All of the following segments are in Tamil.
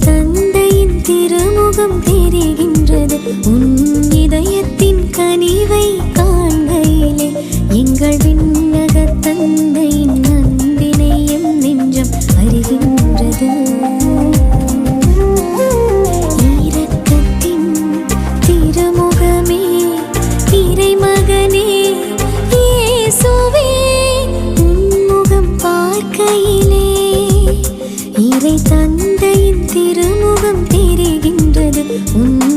தந்தையின் திருமுகம் தெரிகின்றது. உன் Un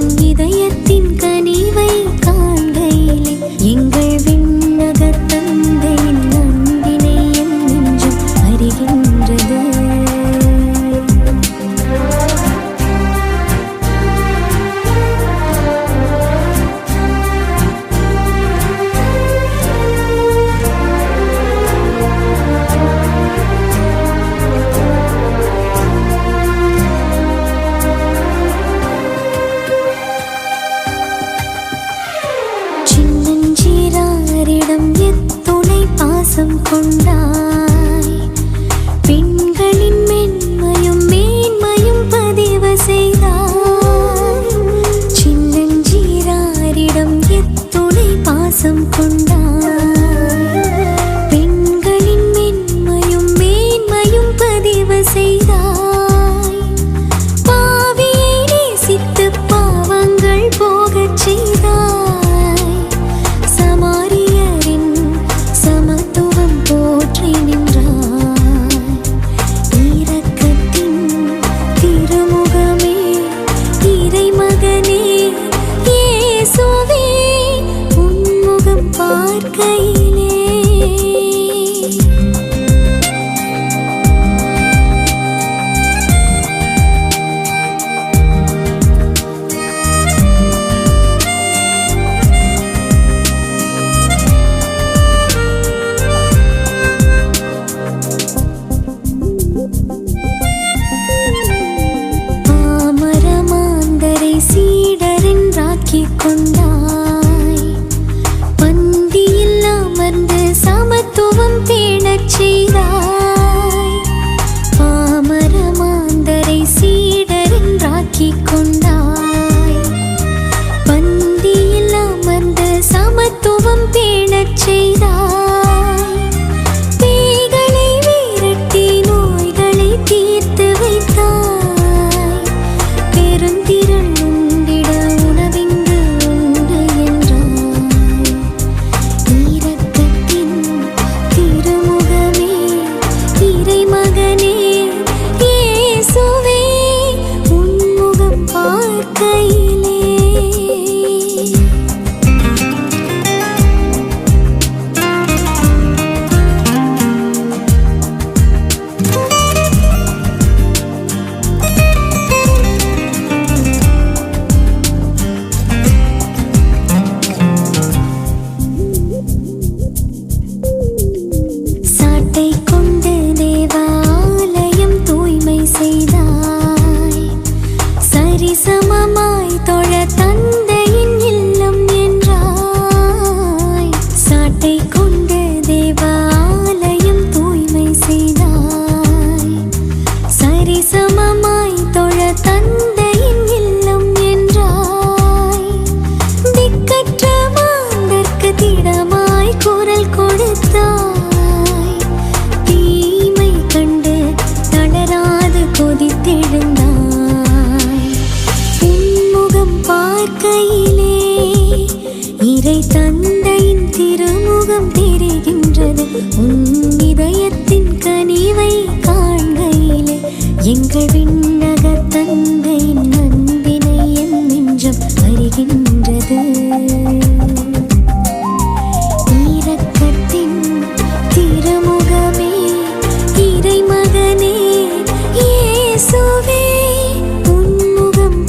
பாசம் கொண்டா 记得 வருகின்றது ஈரக்கத்தின் திருமுகமே இறை மகனே இயேசுவே உன்முகம்